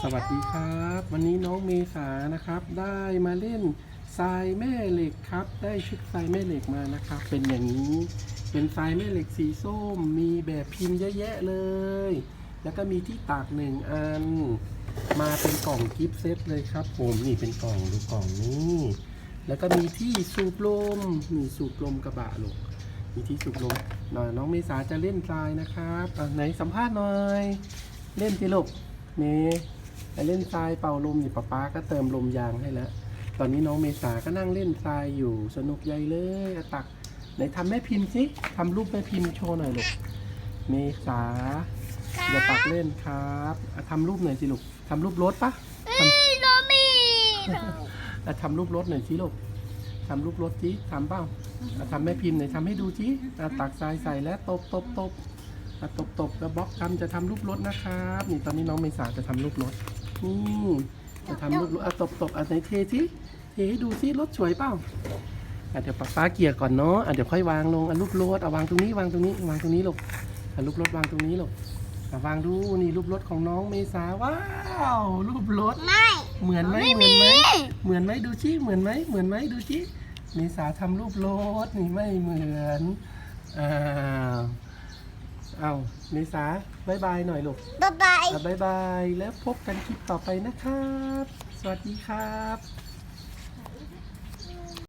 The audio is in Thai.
สวัสดีครับ วันนี้น้องเมษานะครับ ได้มาเล่นทรายแม่เหล็กครับ ได้ชุดทรายแม่เหล็กมานะครับ เป็นอย่างนี้ เป็นทรายแม่เหล็กสีส้ม มีแบบพิมพ์เยอะแยะเลย แล้วก็มีที่ตากหนึ่งอัน มาเป็นกล่องกิฟต์เซตเลยครับ ผมนี่เป็นกล่องดูกล่องนี้ แล้วก็มีที่สูบลมมีสูบลมกระบะลูกมีที่สูบลมหน่อยน้องเมษาจะเล่นทรายนะครับอะไหนสัมภาษณ์หน่อย เล่นสิลูกนี่ ไปเล่นทรายเป่าลมนี่ป๊าป๊าก็เติมลมยางให้แล้ว ตอนนี้น้องเมษาก็นั่งเล่นทรายอยู่สนุกใหญ่เลยอะตักไหนทำแม่พิมพ์สิทำรูปแม่พิมพ์โชว์หน่อยลูกเมษาอย่าตักเล่นครับอะทำรูปหน่อยสิลูกทำรูปรถปะทำโนมีอะทำรูปรถหน่อยสิลูกทำรูปรถสิทำเปล่าอะทำแม่พิมพ์หน่อยทำให้ดูสิอะตักทรายใส่แล้วตบตบตบอะตบตบแล้วบล็อกทำจะทำรูปรถนะครับนี่ตอนนี้น้องเมษาจะทำรูปรถ นี่จะทำรูปรถอะตบตบอะไหนเทสิเทให้ดูสิรถสวยเปล่าอะเดี๋ยวป๊าป๊าเกลี่ยร์ก่อนเนาะอะเดี๋ยวค่อยวางลงอะรูปรถอะวางตรงนี้วางตรงนี้วางตรงนี้ลูกอะรูปรถวางตรงนี้ลูกอะวางดูนี่รูปรถของน้องเมษาว้าวรูปรถ ไม่เหมือนไหมไม่เหมือนไหมมีเหมือนไหมดูชิเหมือนไหมเหมือนไหมดูชิเมษาทำรูปรถนี่ไม่เหมือนอ้าว เอาเมษาบายบายหน่อยลูกบ๊ายบาย อะบายบาย แล้วพบกันคลิปต่อไปนะครับ สวัสดีครับ